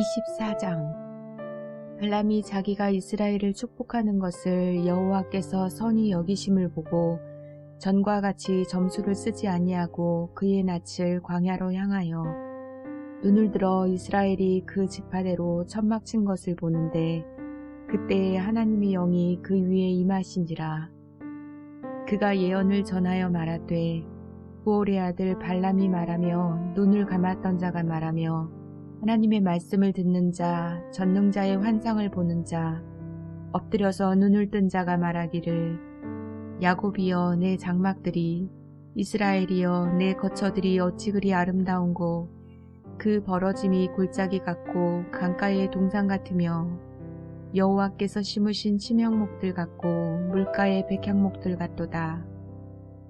24장. 발람이 자기가 이스라엘을 축복하는 것을 여호와께서 선히 여기심을 보고 전과 같이 점수를 쓰지 아니하고 그의 낯을 광야로 향하여 눈을 들어 이스라엘이 그 지파대로 천막 친 것을 보는데 그때에 하나님의 영이 그 위에 임하신지라. 그가 예언을 전하여 말하되 부올의 아들 발람이 말하며 눈을 감았던 자가 말하며 하나님의 말씀을 듣는 자, 전능자의 환상을 보는 자, 엎드려서 눈을 뜬 자가 말하기를 야곱이여 내 장막들이 이스라엘이여 내 거처들이 어찌 그리 아름다운고 그 벌어짐이 골짜기 같고 강가의 동상 같으며 여호와께서 심으신 치명목들 같고 물가의 백향목들 같도다.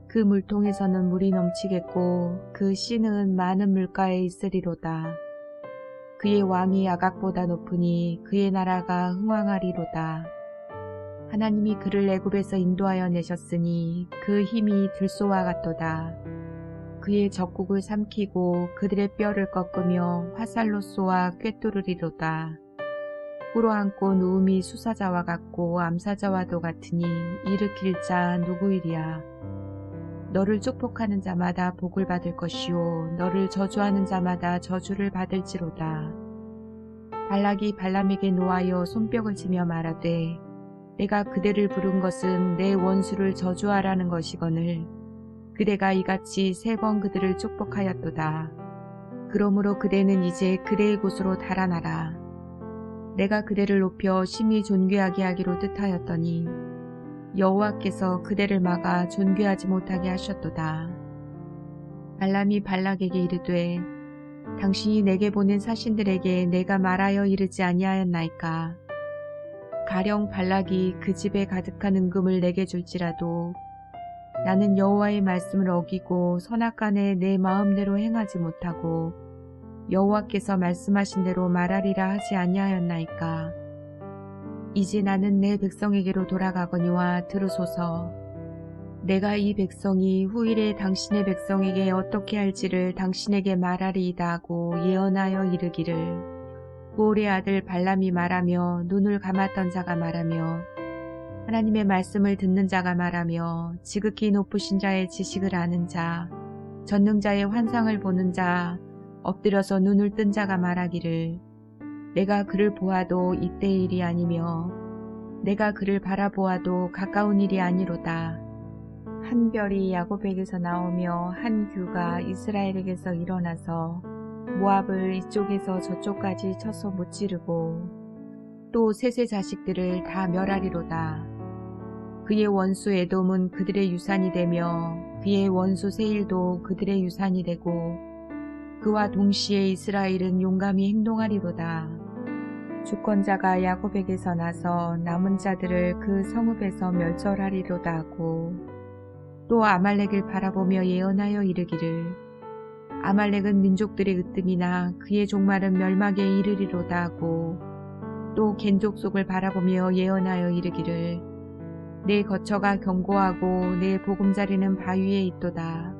그 물통에서는 물이 넘치겠고 그 씨는 많은 물가에 있으리로다. 그의 왕이 아각보다 높으니 그의 나라가 흥왕하리로다. 하나님이 그를 애굽에서 인도하여 내셨으니 그 힘이 들소와 같도다. 그의 적국을 삼키고 그들의 뼈를 꺾으며 화살로 쏘아 꿰뚫으리로다. 꿇어앉고 누움이 수사자와 같고 암사자와도 같으니 일으킬 자 누구이랴. 너를 축복하는 자마다 복을 받을 것이요 너를 저주하는 자마다 저주를 받을지로다. 발락이 발람에게 놓아여 손뼉을 치며 말하되 내가 그대를 부른 것은 내 원수를 저주하라는 것이거늘 그대가 이같이 세 번 그들을 축복하였도다. 그러므로 그대는 이제 그대의 곳으로 달아나라. 내가 그대를 높여 심히 존귀하게 하기로 뜻하였더니 여호와께서 그대를 막아 존귀하지 못하게 하셨도다. 발람이 발락에게 이르되 당신이 내게 보낸 사신들에게 내가 말하여 이르지 아니하였나이까. 가령 발락이 그 집에 가득한 은금을 내게 줄지라도 나는 여호와의 말씀을 어기고 선악간에 내 마음대로 행하지 못하고 여호와께서 말씀하신 대로 말하리라 하지 아니하였나이까. 이제 나는 내 백성에게로 돌아가거니와 들으소서. 내가 이 백성이 후일에 당신의 백성에게 어떻게 할지를 당신에게 말하리이다 하고 예언하여 이르기를 부올의 아들 발람이 말하며 눈을 감았던 자가 말하며 하나님의 말씀을 듣는 자가 말하며 지극히 높으신 자의 지식을 아는 자 전능자의 환상을 보는 자 엎드려서 눈을 뜬 자가 말하기를 내가 그를 보아도 이때의 일이 아니며 내가 그를 바라보아도 가까운 일이 아니로다. 한 별이 야곱에게서 나오며 한 규가 이스라엘에게서 일어나서 모압을 이쪽에서 저쪽까지 쳐서 무찌르고 또 셋의 자식들을 다 멸하리로다. 그의 원수 에돔은 그들의 유산이 되며 그의 원수 세일도 그들의 유산이 되고 그와 동시에 이스라엘은 용감히 행동하리로다. 주권자가 야곱에게서 나서 남은 자들을 그 성읍에서 멸절하리로다 하고 또 아말렉을 바라보며 예언하여 이르기를 아말렉은 민족들의 으뜸이나 그의 종말은 멸망에 이르리로다 하고 또 겐족 속을 바라보며 예언하여 이르기를 내 거처가 견고하고 내 보금자리는 바위에 있도다.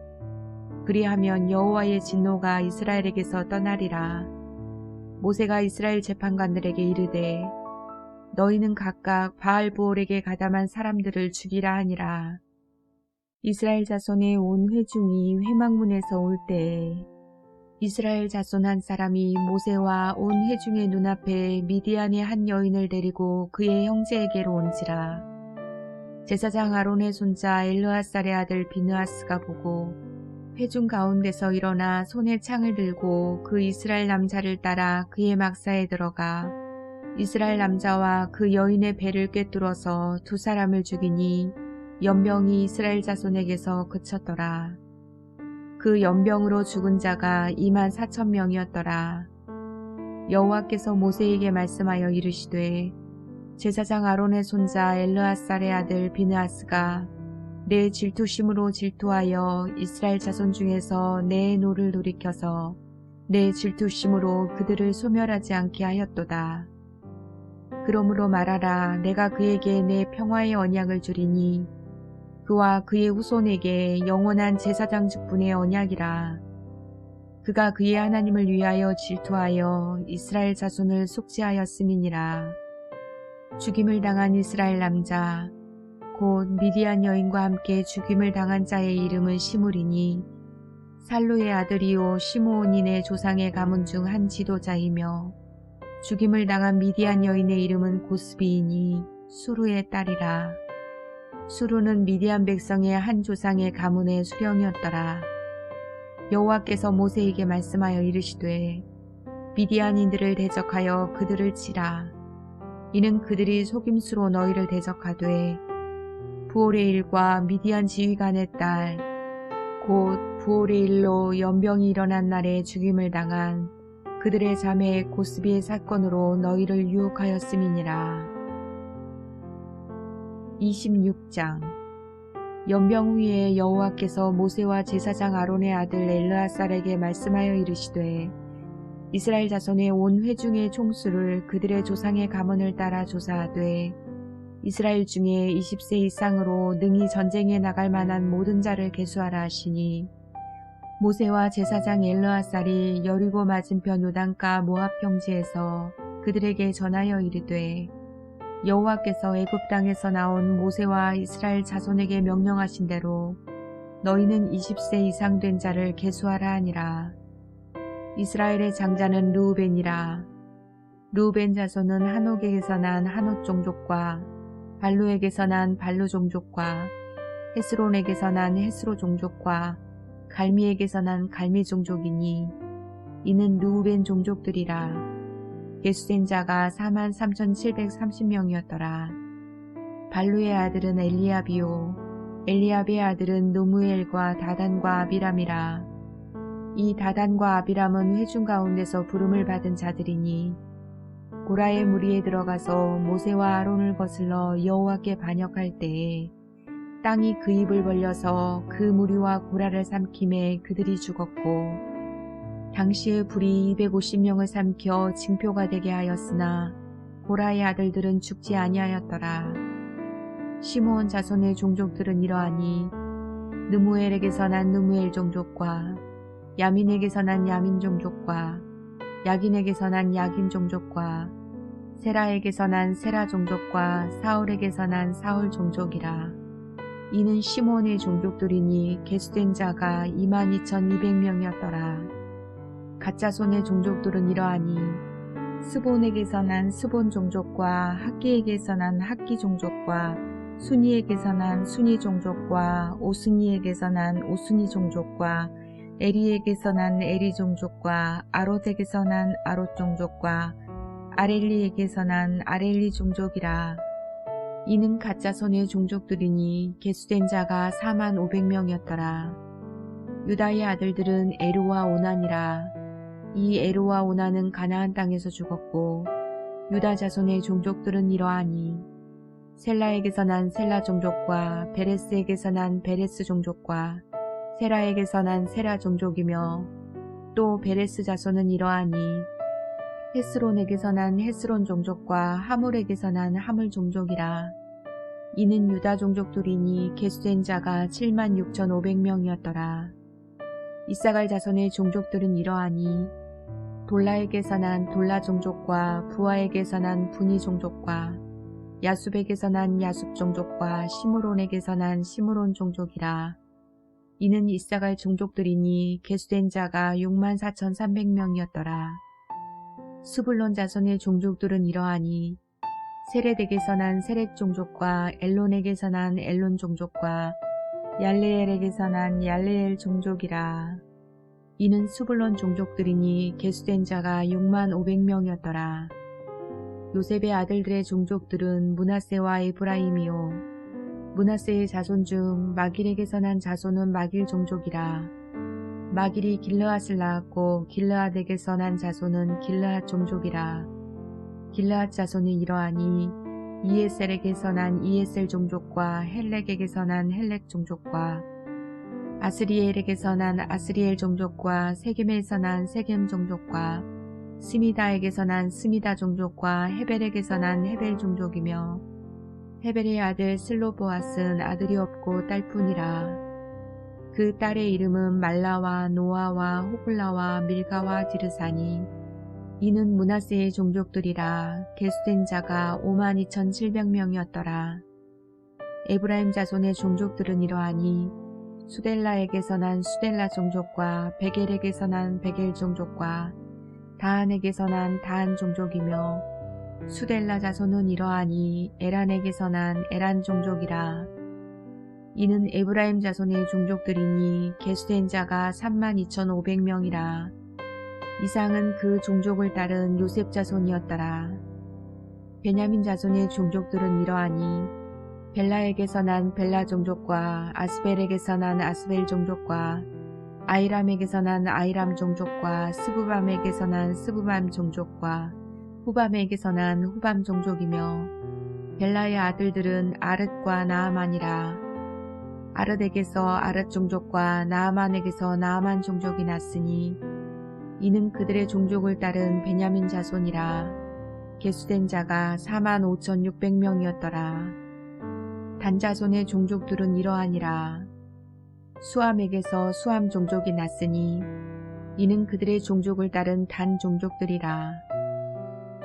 그리하면 여호와의 진노가 이스라엘에게서 떠나리라. 모세가 이스라엘 재판관들에게 이르되 너희는 각각 바알보올에게 가담한 사람들을 죽이라 하니라. 이스라엘 자손의 온 회중이 회막문에서 올 때에 이스라엘 자손 한 사람이 모세와 온 회중의 눈앞에 미디안의 한 여인을 데리고 그의 형제에게로 온지라. 제사장 아론의 손자 엘르아살의 아들 비느아스가 보고 회중 가운데서 일어나 손에 창을 들고 그 이스라엘 남자를 따라 그의 막사에 들어가 이스라엘 남자와 그 여인의 배를 꿰뚫어서 두 사람을 죽이니 연병이 이스라엘 자손에게서 그쳤더라. 그 연병으로 죽은 자가 2만 4천 명이었더라. 여호와께서 모세에게 말씀하여 이르시되 제사장 아론의 손자 엘르아살의 아들 비느아스가 내 질투심으로 질투하여 이스라엘 자손 중에서 내 노를 돌이켜서 내 질투심으로 그들을 소멸하지 않게 하였도다. 그러므로 말하라 내가 그에게 내 평화의 언약을 주리니 그와 그의 후손에게 영원한 제사장 직분의 언약이라. 그가 그의 하나님을 위하여 질투하여 이스라엘 자손을 속죄하였음이니라. 죽임을 당한 이스라엘 남자 곧 미디안 여인과 함께 죽임을 당한 자의 이름은 시므리니 살루의 아들이요 시므온인의 조상의 가문 중 한 지도자이며 죽임을 당한 미디안 여인의 이름은 고스비이니 수루의 딸이라. 수루는 미디안 백성의 한 조상의 가문의 수령이었더라. 여호와께서 모세에게 말씀하여 이르시되 미디안인들을 대적하여 그들을 치라. 이는 그들이 속임수로 너희를 대적하되 부올의 일과 미디안 지휘관의 딸, 곧 부올의 일로 연병이 일어난 날에 죽임을 당한 그들의 자매 고스비의 사건으로 너희를 유혹하였음이니라. 26장 연병 후에 여호와께서 모세와 제사장 아론의 아들 엘르아살에게 말씀하여 이르시되 이스라엘 자손의 온 회중의 총수를 그들의 조상의 가문을 따라 조사하되 이스라엘 중에 20세 이상으로 능히 전쟁에 나갈 만한 모든 자를 계수하라 하시니 모세와 제사장 엘르아살이 여리고 맞은편 요단가 모압 평지에서 그들에게 전하여 이르되 여호와께서 애굽 땅에서 나온 모세와 이스라엘 자손에게 명령하신 대로 너희는 20세 이상 된 자를 계수하라 하니라. 이스라엘의 장자는 루우벤이라. 루우벤 자손은 한옥에게서 난 한옥 종족과 발루에게서 난 발루 종족과 헤스론에게서 난 헤스로 종족과 갈미에게서 난 갈미 종족이니 이는 루우벤 종족들이라. 예수된 자가 43,730명이었더라. 발루의 아들은 엘리아비오, 엘리압의 아들은 노무엘과 다단과 아비람이라. 이 다단과 아비람은 회중 가운데서 부름을 받은 자들이니 고라의 무리에 들어가서 모세와 아론을 거슬러 여호와께 반역할 때에 땅이 그 입을 벌려서 그 무리와 고라를 삼킴에 그들이 죽었고 당시에 불이 250명을 삼켜 징표가 되게 하였으나 고라의 아들들은 죽지 아니하였더라. 시므온 자손의 종족들은 이러하니 느무엘에게서 난 느무엘 종족과 야민에게서 난 야민 종족과 야긴에게서 난 야긴 종족과 세라에게서 난 세라 종족과 사울에게서 난 사울 종족이라. 이는 시몬의 종족들이니 개수된 자가 22,200명이었더라. 가짜손의 종족들은 이러하니 스본에게서 난 스본 종족과 학기에게서 난 학기 종족과 순이에게서 난 순이 종족과 오순이에게서 난 오순이 종족과 에리에게서 난 에리 종족과 아롯에게서 난 아롯 종족과 아렐리에게서 난 아렐리 종족이라. 이는 가짜손의 종족들이니 개수된 자가 4만 500명이었더라. 유다의 아들들은 에루와 오난이라. 이 에로와 오나는 가나안 땅에서 죽었고 유다 자손의 종족들은 이러하니 셀라에게서 난 셀라 종족과 베레스에게서 난 베레스 종족과 세라에게서 난 세라 종족이며 또 베레스 자손은 이러하니 헤스론에게서 난 헤스론 종족과 하물에게서 난 하물 종족이라 이는 유다 종족들이니 개수된 자가 7만 6천5백명이었더라 이사갈 자손의 종족들은 이러하니 돌라에게서 난 돌라 종족과 부하에게서 난 분이 종족과 야숲에게서 난 야숲 종족과 시므론에게서 난 시므론 종족이라. 이는 이사갈 종족들이니 개수된 자가 6만 4천3백명이었더라. 수불론 자손의 종족들은 이러하니 세레덱에서 난 세렉 종족과 엘론에게서 난 엘론 종족과 얄레엘에게서 난 얄레엘 종족이라. 이는 수불론 종족들이니 개수된 자가 6만 5백명이었더라. 요셉의 아들들의 종족들은 문하세와 에브라임이요. 문하세의 자손 중 마길에게서 난 자손은 마길 종족이라. 마길이 길르앗을 낳았고 길르앗에게서 난 자손은 길르앗 종족이라. 길르앗 자손이 이러하니 이에셀에게서 난 이에셀 종족과 헬렉에게서 난 헬렉 종족과 아스리엘에게서 난 아스리엘 종족과 세겜에서 난 세겜 종족과 스미다에게서 난 스미다 종족과 헤벨에게서 난 헤벨 종족이며 헤벨의 아들 슬로보앗은 아들이 없고 딸뿐이라. 그 딸의 이름은 말라와 노아와 호글라와 밀가와 디르사니 이는 문하세의 종족들이라 개수된 자가 5만 2천7백명이었더라. 에브라임 자손의 종족들은 이러하니 수델라에게서 난 수델라 종족과 베겔에게서 난 베겔 종족과 다한에게서 난 다한 종족이며 수델라 자손은 이러하니 에란에게서 난 에란 종족이라. 이는 에브라임 자손의 종족들이니 개수된 자가 32,500명이라. 이상은 그 종족을 따른 요셉 자손이었더라. 베냐민 자손의 종족들은 이러하니 벨라에게서 난 벨라 종족과 아스벨에게서 난 아스벨 종족과 아이람에게서 난 아이람 종족과 스부밤에게서 난 스부밤 종족과 후밤에게서 난 후밤 종족이며 벨라의 아들들은 아릇과 나아만이라 아릇에게서 아릇 종족과 나아만에게서 나아만 종족이 났으니 이는 그들의 종족을 따른 베냐민 자손이라 개수된 자가 4만 5천6백명이었더라 단자손의 종족들은 이러하니라 수암에게서 수암 종족이 났으니 이는 그들의 종족을 따른 단 종족들이라.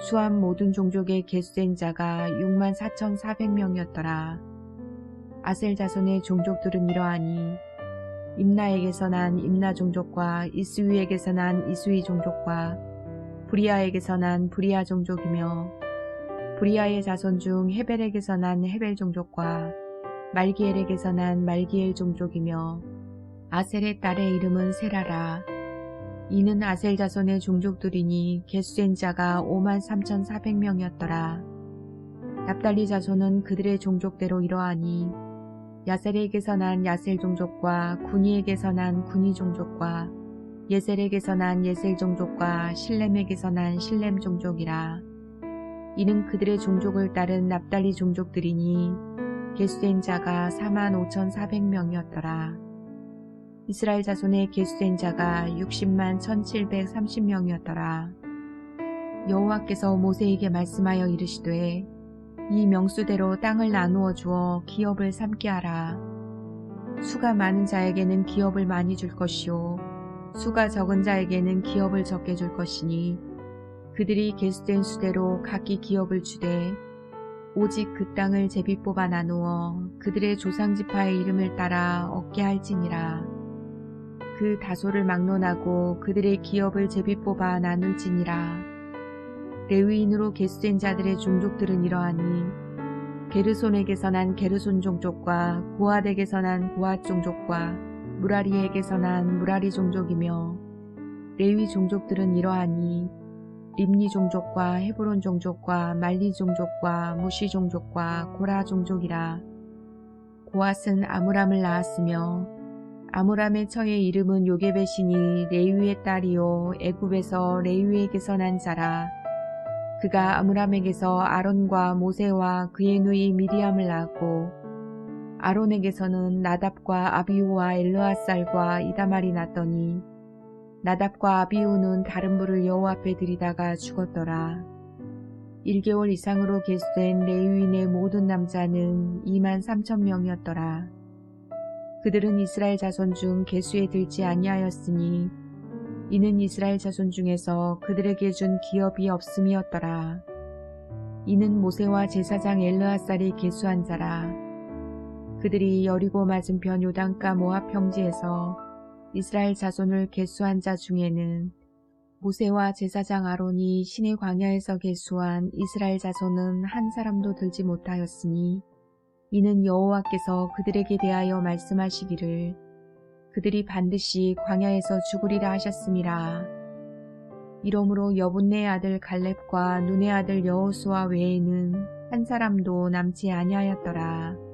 수암 모든 종족의 개수된 자가 6만 4천4백명이었더라. 아셀 자손의 종족들은 이러하니 임나에게서 난 임나 종족과 이스위에게서 난 이스위 종족과 브리아에게서 난 브리아 종족이며 브리아의 자손 중 헤벨에게서 난 헤벨 종족과 말기엘에게서 난 말기엘 종족이며 아셀의 딸의 이름은 세라라. 이는 아셀 자손의 종족들이니 개수된 자가 5만 3천4백명이었더라. 납달리 자손은 그들의 종족대로 이러하니 야셀에게서 난 야셀 종족과 군이에게서 난 군이 종족과 예셀에게서 난 예셀 종족과 실렘에게서 난 실렘 종족이라. 이는 그들의 종족을 따른 납달리 종족들이니 개수된 자가 4만 5천4백명이었더라. 이스라엘 자손의 개수된 자가 60만 1730명이었더라. 여호와께서 모세에게 말씀하여 이르시되 이 명수대로 땅을 나누어 주어 기업을 삼게 하라. 수가 많은 자에게는 기업을 많이 줄 것이요 수가 적은 자에게는 기업을 적게 줄 것이니 그들이 개수된 수대로 각기 기업을 주되 오직 그 땅을 제비 뽑아 나누어 그들의 조상 지파의 이름을 따라 얻게 할지니라. 그 다소를 막론하고 그들의 기업을 제비 뽑아 나눌지니라. 레위인으로 개수된 자들의 종족들은 이러하니 게르손에게서 난 게르손 종족과 고아덱에서 난 고아 종족과 무라리에게서 난 무라리 종족이며 레위 종족들은 이러하니 림니 종족과 헤브론 종족과 말리 종족과 무시 종족과 고라 종족이라. 고앗은 아므람을 낳았으며 아므람의 처의 이름은 요게벳이니 레위의 딸이요 애굽에서 레위에게서 난 자라. 그가 아므람에게서 아론과 모세와 그의 누이 미리암을 낳았고 아론에게서는 나답과 아비우와 엘르아살과 이다말이 낳더니 나답과 아비우는 다른 불을 여호와 앞에 들이다가 죽었더라. 1개월 이상으로 개수된 레위인의 모든 남자는 2만 3천 명이었더라. 그들은 이스라엘 자손 중 개수에 들지 아니하였으니 이는 이스라엘 자손 중에서 그들에게 준 기업이 없음이었더라. 이는 모세와 제사장 엘르아살이 개수한 자라. 그들이 여리고 맞은편 요단가 모압 평지에서 이스라엘 자손을 계수한 자 중에는 모세와 제사장 아론이 신의 광야에서 계수한 이스라엘 자손은 한 사람도 들지 못하였으니 이는 여호와께서 그들에게 대하여 말씀하시기를 그들이 반드시 광야에서 죽으리라 하셨음이라. 이러므로 여분네 아들 갈렙과 눈의 아들 여호수아 외에는 한 사람도 남지 아니하였더라.